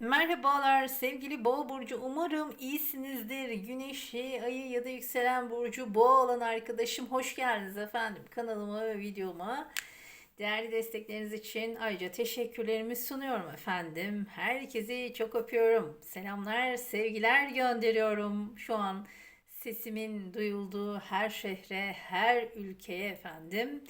Merhabalar sevgili Boğa burcu. Umarım iyisinizdir. Güneşi, ayı ya da yükselen burcu Boğa olan arkadaşım hoş geldiniz efendim kanalıma ve videoma. Değerli destekleriniz için ayrıca teşekkürlerimi sunuyorum efendim. Herkesi çok öpüyorum. Selamlar, sevgiler gönderiyorum. Şu an sesimin duyulduğu her şehre, her ülkeye efendim.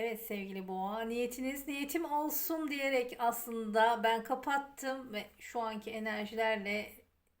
Evet sevgili boğa niyetiniz niyetim olsun diyerek aslında ben kapattım ve şu anki enerjilerle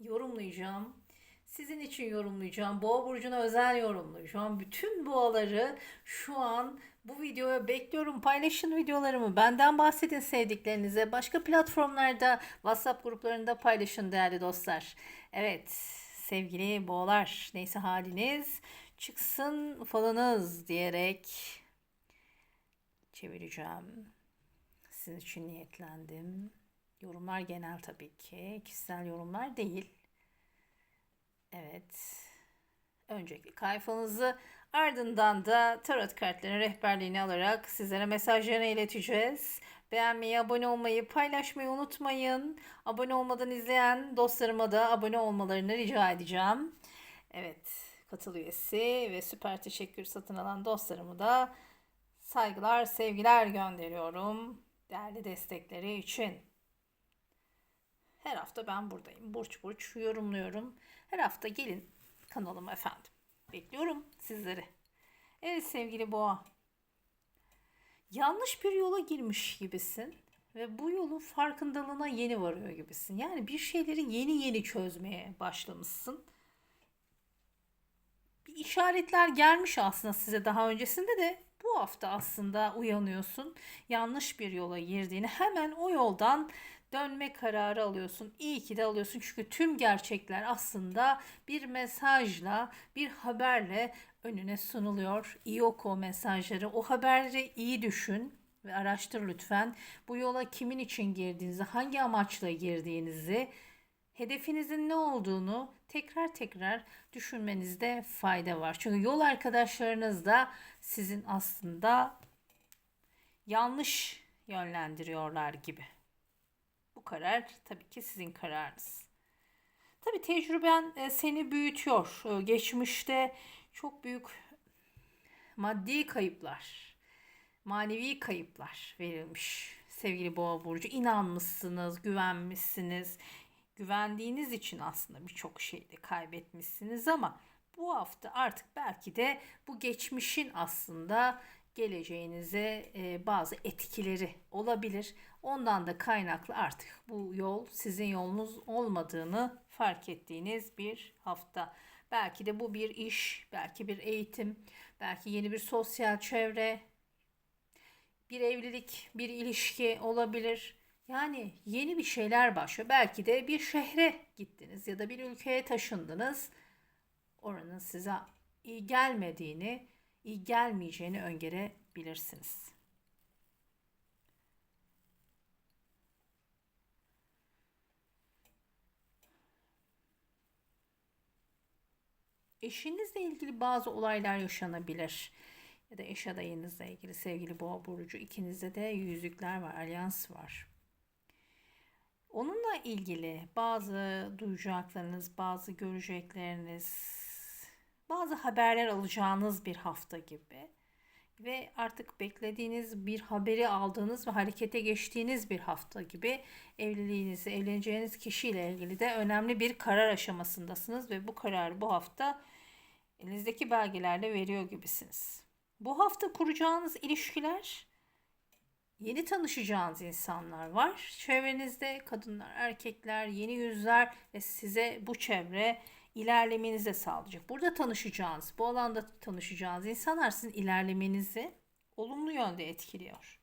yorumlayacağım. Sizin için yorumlayacağım. Boğa burcuna özel yorumlayacağım. Bütün boğaları şu an bu videoya bekliyorum. Paylaşın videolarımı. Benden bahsedin sevdiklerinize. Başka platformlarda, WhatsApp gruplarında paylaşın değerli dostlar. Evet sevgili boğalar neyse haliniz çıksın falınız diyerek çevireceğim. Sizin için niyetlendim. Yorumlar genel tabii ki. Kişisel yorumlar değil. Evet. Öncelikle kayfanızı ardından da tarot kartlarının rehberliğini alarak sizlere mesajlarını ileteceğiz. Beğenmeyi, abone olmayı, paylaşmayı unutmayın. Abone olmadan izleyen dostlarıma da abone olmalarını rica edeceğim. Evet, katıl üyesi ve süper teşekkür satın alan dostlarımı da saygılar, sevgiler gönderiyorum. Değerli destekleri için. Her hafta ben buradayım. Burç burç yorumluyorum. Her hafta gelin kanalıma efendim. Bekliyorum sizleri. Evet sevgili boğa. Yanlış bir yola girmiş gibisin ve bu yolun farkındalığına yeni varıyor gibisin. Yani bir şeyleri yeni yeni çözmeye başlamışsın. İşaretler gelmiş aslında size daha öncesinde de bu hafta aslında uyanıyorsun. Yanlış bir yola girdiğini hemen o yoldan dönme kararı alıyorsun. İyi ki de alıyorsun çünkü tüm gerçekler aslında bir mesajla, bir haberle önüne sunuluyor. İyi oku o mesajları. O haberleri iyi düşün ve araştır lütfen. Bu yola kimin için girdiğinizi, hangi amaçla girdiğinizi, hedefinizin ne olduğunu tekrar tekrar düşünmenizde fayda var. Çünkü yol arkadaşlarınız da sizin aslında yanlış yönlendiriyorlar gibi. Bu karar tabii ki sizin kararınız. Tabii tecrüben e, seni büyütüyor. E, Geçmişte çok büyük maddi kayıplar, manevi kayıplar verilmiş sevgili Boğa burcu. İnanmışsınız, güvenmişsiniz. Güvendiğiniz için aslında birçok şeyi kaybetmişsiniz ama bu hafta artık belki de bu geçmişin aslında geleceğinize e, bazı etkileri olabilir. Ondan da kaynaklı artık bu yol sizin yolunuz olmadığını fark ettiğiniz bir hafta. Belki de bu bir iş, belki bir eğitim, belki yeni bir sosyal çevre, bir evlilik, bir ilişki olabilir. Yani yeni bir şeyler başlıyor. Belki de bir şehre gittiniz ya da bir ülkeye taşındınız. Oranın size iyi gelmediğini, iyi gelmeyeceğini öngörebilirsiniz. Eşinizle ilgili bazı olaylar yaşanabilir. Ya da eş adayınızla ilgili sevgili boğa burcu ikinizde de yüzükler var, alyans var. Onunla ilgili bazı duyacaklarınız, bazı görecekleriniz, bazı haberler alacağınız bir hafta gibi ve artık beklediğiniz bir haberi aldığınız ve harekete geçtiğiniz bir hafta gibi evliliğinizi, evleneceğiniz kişiyle ilgili de önemli bir karar aşamasındasınız ve bu kararı bu hafta elinizdeki belgelerle veriyor gibisiniz. Bu hafta kuracağınız ilişkiler yeni tanışacağınız insanlar var. Çevrenizde kadınlar, erkekler, yeni yüzler ve size bu çevre ilerlemenizi sağlayacak. Burada tanışacağınız, bu alanda tanışacağınız insanlar sizin ilerlemenizi olumlu yönde etkiliyor.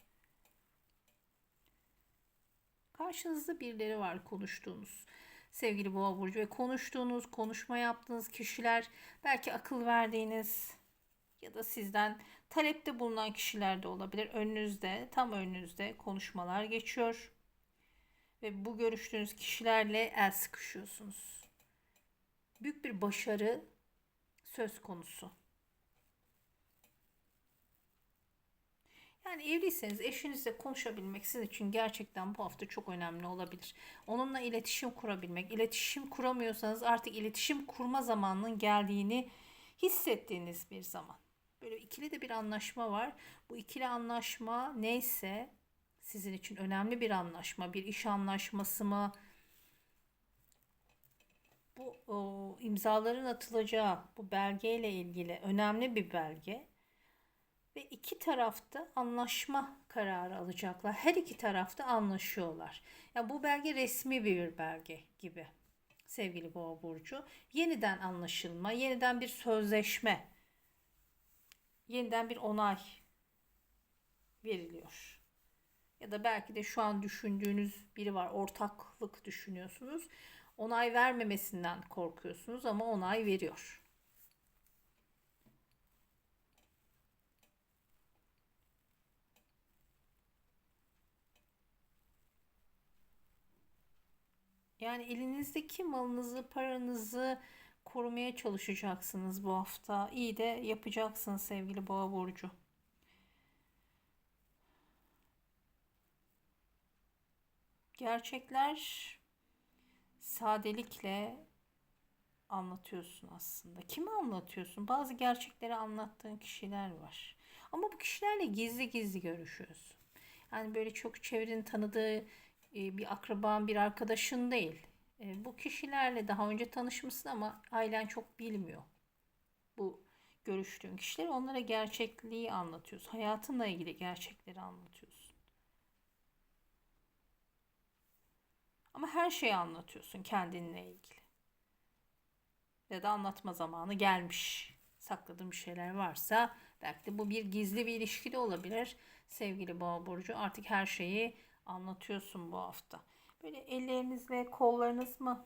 Karşınızda birileri var konuştuğunuz. Sevgili Boğa burcu ve konuştuğunuz, konuşma yaptığınız kişiler, belki akıl verdiğiniz ya da sizden talepte bulunan kişiler de olabilir. Önünüzde, tam önünüzde konuşmalar geçiyor. Ve bu görüştüğünüz kişilerle el sıkışıyorsunuz. Büyük bir başarı söz konusu. Yani evliyseniz eşinizle konuşabilmek sizin için gerçekten bu hafta çok önemli olabilir. Onunla iletişim kurabilmek. İletişim kuramıyorsanız artık iletişim kurma zamanının geldiğini hissettiğiniz bir zaman. Böyle ikili de bir anlaşma var. Bu ikili anlaşma neyse sizin için önemli bir anlaşma, bir iş anlaşması mı? Bu o, imzaların atılacağı bu belgeyle ilgili önemli bir belge ve iki tarafta anlaşma kararı alacaklar. Her iki tarafta anlaşıyorlar. Yani bu belge resmi bir belge gibi sevgili Boğa burcu. Yeniden anlaşılma, yeniden bir sözleşme, yeniden bir onay veriliyor. Ya da belki de şu an düşündüğünüz biri var. Ortaklık düşünüyorsunuz. Onay vermemesinden korkuyorsunuz ama onay veriyor. Yani elinizdeki malınızı, paranızı korumaya çalışacaksınız bu hafta. İyi de yapacaksınız sevgili Boğa burcu. Gerçekler sadelikle anlatıyorsun aslında. Kimi anlatıyorsun? Bazı gerçekleri anlattığın kişiler var. Ama bu kişilerle gizli gizli görüşüyorsun. Yani böyle çok çevrenin tanıdığı e, bir akraban, bir arkadaşın değil. E, bu kişilerle daha önce tanışmışsın ama ailen çok bilmiyor. Bu görüştüğün kişiler onlara gerçekliği anlatıyorsun. Hayatınla ilgili gerçekleri anlatıyorsun. Ama her şeyi anlatıyorsun kendinle ilgili. Ya da anlatma zamanı gelmiş. Sakladığın bir şeyler varsa belki de bu bir gizli bir ilişki de olabilir. Sevgili Boğa burcu artık her şeyi anlatıyorsun bu hafta. Böyle ellerinizle kollarınız mı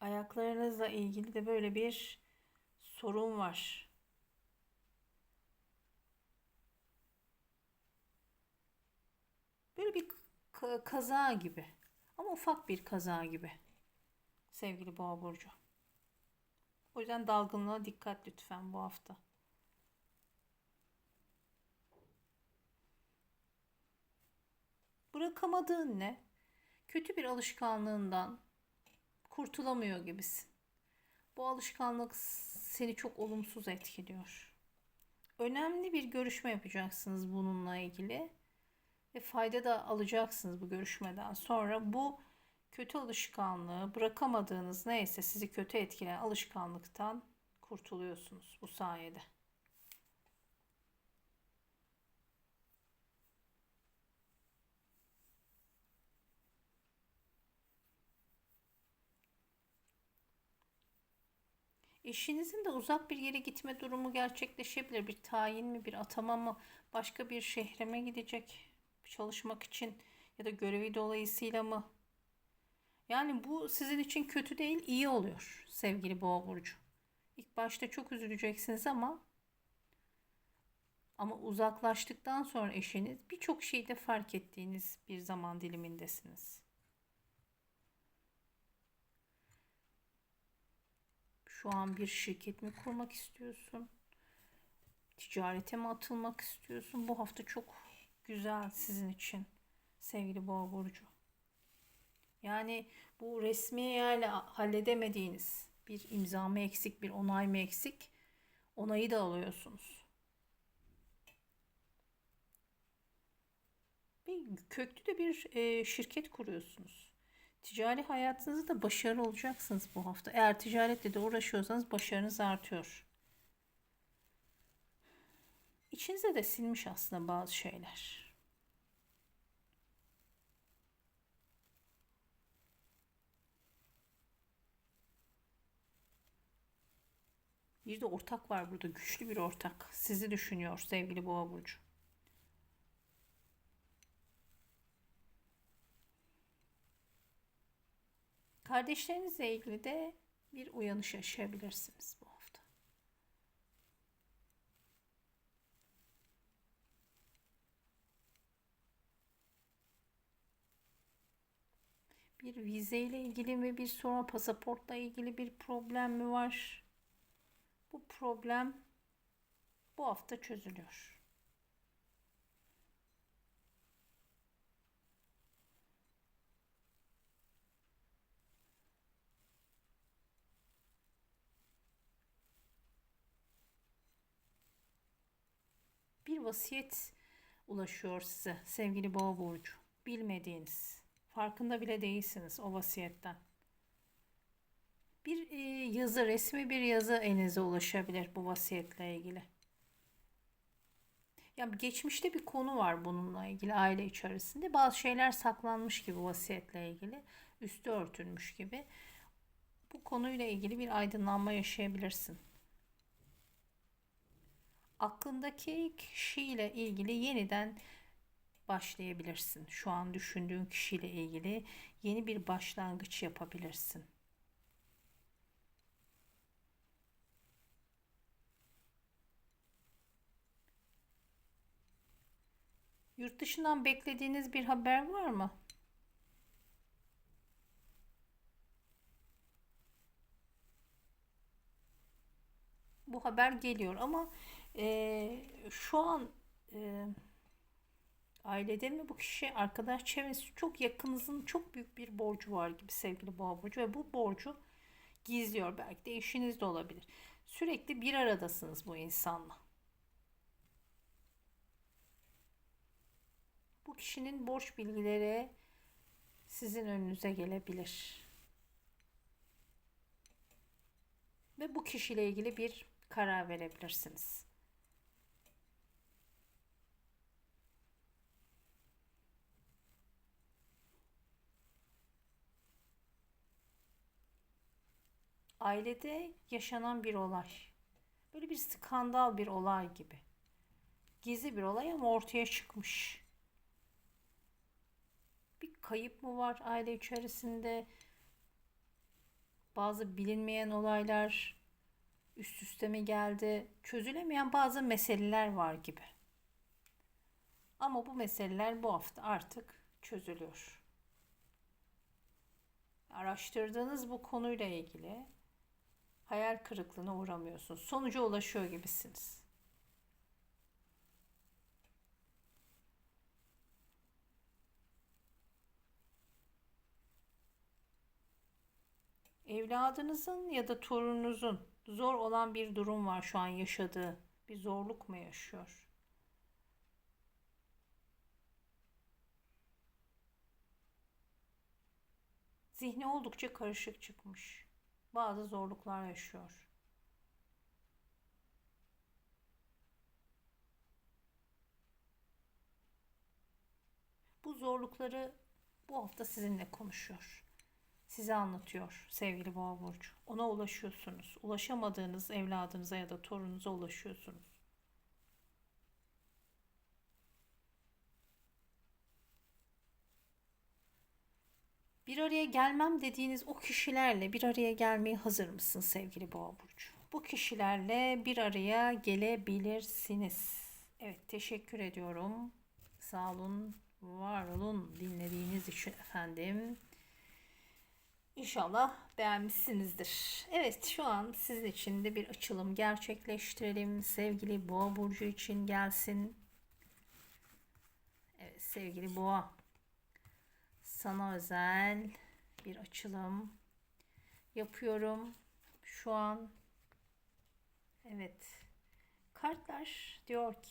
ayaklarınızla ilgili de böyle bir sorun var. Böyle bir kaza gibi. Ama ufak bir kaza gibi. Sevgili Boğa burcu. O yüzden dalgınlığa dikkat lütfen bu hafta. Bırakamadığın ne? Kötü bir alışkanlığından kurtulamıyor gibisin. Bu alışkanlık seni çok olumsuz etkiliyor. Önemli bir görüşme yapacaksınız bununla ilgili ve fayda da alacaksınız bu görüşmeden sonra. Bu kötü alışkanlığı bırakamadığınız neyse sizi kötü etkileyen alışkanlıktan kurtuluyorsunuz bu sayede. Eşinizin de uzak bir yere gitme durumu gerçekleşebilir. Bir tayin mi, bir atama mı, başka bir şehre mi gidecek çalışmak için ya da görevi dolayısıyla mı? Yani bu sizin için kötü değil, iyi oluyor sevgili Boğa burcu. İlk başta çok üzüleceksiniz ama ama uzaklaştıktan sonra eşiniz birçok şeyde fark ettiğiniz bir zaman dilimindesiniz. Şu an bir şirket mi kurmak istiyorsun? Ticarete mi atılmak istiyorsun? Bu hafta çok güzel sizin için sevgili Boğa burcu. Yani bu resmi yerle halledemediğiniz bir imza mı eksik, bir onay mı eksik? Onayı da alıyorsunuz. Bir köklü de bir e, şirket kuruyorsunuz. Ticari hayatınızda da başarılı olacaksınız bu hafta. Eğer ticaretle de uğraşıyorsanız başarınız artıyor. İçinize de silmiş aslında bazı şeyler. Bir de ortak var burada. Güçlü bir ortak. Sizi düşünüyor sevgili Boğa Burcu. Kardeşlerinizle ilgili de bir uyanış yaşayabilirsiniz bu hafta. Bir vizeyle ilgili mi bir sorun, pasaportla ilgili bir problem mi var? Bu problem bu hafta çözülüyor. Bir vasiyet ulaşıyor size sevgili boğa burcu. Bilmediğiniz, farkında bile değilsiniz o vasiyetten. Bir e, yazı, resmi bir yazı elinize ulaşabilir bu vasiyetle ilgili. Ya geçmişte bir konu var bununla ilgili aile içerisinde. Bazı şeyler saklanmış gibi vasiyetle ilgili, üstü örtülmüş gibi. Bu konuyla ilgili bir aydınlanma yaşayabilirsin. Aklındaki kişiyle ilgili yeniden başlayabilirsin. Şu an düşündüğün kişiyle ilgili yeni bir başlangıç yapabilirsin. Yurt dışından beklediğiniz bir haber var mı? Bu haber geliyor ama e, şu an e, ailede mi bu kişi arkadaş çevresi çok yakınızın çok büyük bir borcu var gibi sevgili boğa burcu ve bu borcu gizliyor belki de eşiniz de olabilir. Sürekli bir aradasınız bu insanla. Bu kişinin borç bilgileri sizin önünüze gelebilir. Ve bu kişiyle ilgili bir karar verebilirsiniz. Ailede yaşanan bir olay. Böyle bir skandal bir olay gibi. Gizli bir olay ama ortaya çıkmış. Bir kayıp mı var aile içerisinde? Bazı bilinmeyen olaylar üst üste mi geldi? Çözülemeyen bazı meseleler var gibi. Ama bu meseleler bu hafta artık çözülüyor. Araştırdığınız bu konuyla ilgili hayal kırıklığına uğramıyorsunuz. Sonuca ulaşıyor gibisiniz. Evladınızın ya da torununuzun zor olan bir durum var şu an yaşadığı. Bir zorluk mu yaşıyor? Zihni oldukça karışık çıkmış. Bazı zorluklar yaşıyor. Bu zorlukları bu hafta sizinle konuşuyor size anlatıyor sevgili boğa burcu. Ona ulaşıyorsunuz. Ulaşamadığınız evladınıza ya da torununuza ulaşıyorsunuz. Bir araya gelmem dediğiniz o kişilerle bir araya gelmeye hazır mısın sevgili boğa burcu? Bu kişilerle bir araya gelebilirsiniz. Evet teşekkür ediyorum. Sağ olun, var olun dinlediğiniz için efendim. İnşallah beğenmişsinizdir. Evet şu an sizin için de bir açılım gerçekleştirelim. Sevgili Boğa burcu için gelsin. Evet sevgili Boğa. Sana özel bir açılım yapıyorum. Şu an evet kartlar diyor ki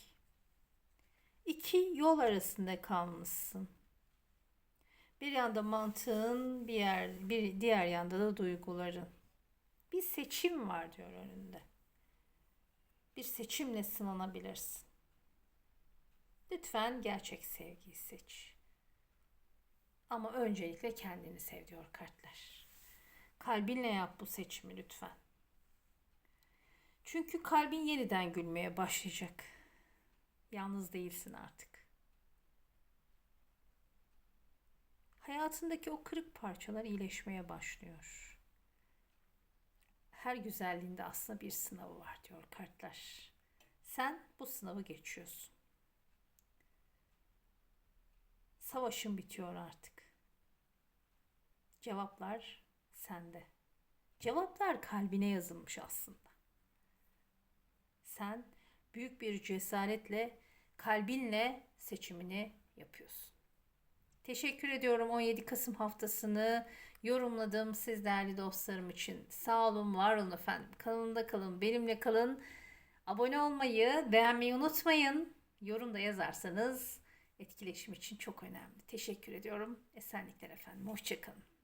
iki yol arasında kalmışsın. Bir yanda mantığın, bir yer, bir diğer yanda da duyguların. Bir seçim var diyor önünde. Bir seçimle sınanabilirsin. Lütfen gerçek sevgiyi seç. Ama öncelikle kendini sev diyor kartlar. Kalbinle yap bu seçimi lütfen. Çünkü kalbin yeniden gülmeye başlayacak. Yalnız değilsin artık. hayatındaki o kırık parçalar iyileşmeye başlıyor. Her güzelliğinde aslında bir sınavı var diyor kartlar. Sen bu sınavı geçiyorsun. Savaşın bitiyor artık. Cevaplar sende. Cevaplar kalbine yazılmış aslında. Sen büyük bir cesaretle, kalbinle seçimini yapıyorsun. Teşekkür ediyorum 17 Kasım haftasını yorumladım siz değerli dostlarım için. Sağ olun, var olun efendim. Kanalımda kalın, benimle kalın. Abone olmayı, beğenmeyi unutmayın. yorum da yazarsanız etkileşim için çok önemli. Teşekkür ediyorum. Esenlikler efendim. Hoşçakalın.